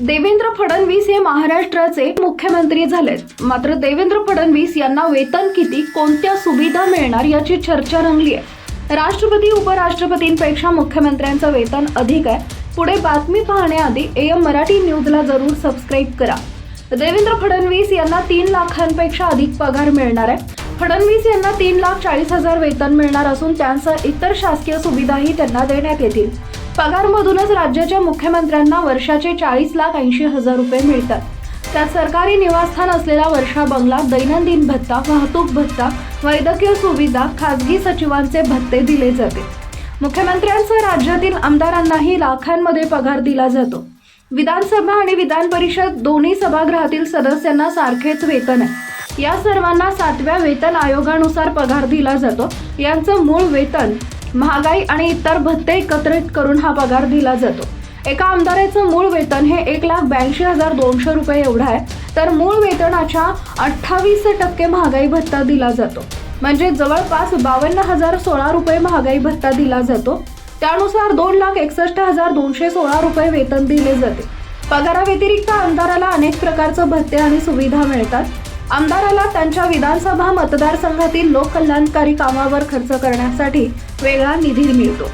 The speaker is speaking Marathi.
देवेंद्र फडणवीस हे महाराष्ट्राचे मुख्यमंत्री झालेत. मात्र देवेंद्र फडणवीस यांना वेतन किती कोणत्या सुविधा मिळणार याची चर्चा रंगली आहे. राष्ट्रपती उपराष्ट्रपतींपेक्षा मुख्यमंत्र्यांचं वेतन अधिक आहे. पुढे बातमी पाहण्याआधी एम मराठी न्यूजला जरूर सबस्क्राईब करा. देवेंद्र फडणवीस यांना तीन लाखांपेक्षा अधिक पगार मिळणार आहे. फडणवीस यांना तीन लाख चाळीस हजार वेतन मिळणार असून त्यांचं इतर शासकीय सुविधाही त्यांना देण्यात येतील. पगारमधूनच राज्याच्या मुख्यमंत्र्यांना वर्षाचे चाळीस लाख ऐंशी हजार रुपये मिळतात. त्यात सरकारी निवासस्थान असलेला वर्षा बंगला दैनंदिन भत्ता वाहतूक भत्ता वैद्यकीय सुविधा खासगी सचिवांचे भत्ते दिले जाते. मुख्यमंत्र्यांसह राज्यातील आमदारांनाही लाखांमध्ये पगार दिला जातो. विधानसभा आणि विधान परिषद दोन्ही सभागृहातील सदस्यांना सारखेच वेतन आहे. या सर्वांना सातव्या वेतन आयोगानुसार पगार दिला जातो. यांचं मूळ वेतन महागाई आणि इतर भत्ते एकत्रित करून हा पगार दिला जातो. एका आमदाराचं मूळ वेतन हे एक लाख ब्याऐंशी हजार दोनशे रुपये एवढं आहे तर मूळ वेतनाच्या अठ्ठावीस टक्के महागाई भत्ता दिला जातो. म्हणजे जवळपास बावन्न हजार सोळा रुपये महागाई भत्ता दिला जातो. त्यानुसार दोन लाख एकसष्ट हजार दोनशे सोळा रुपये वेतन दिले जाते. पगाराव्यतिरिक्त आमदाराला अनेक प्रकारचं भत्ते आणि सुविधा मिळतात. आमदाराला त्यांच्या विधानसभा मतदारसंघातील लोककल्याणकारी कामावर खर्च करण्यासाठी वेगळा निधी मिळतो.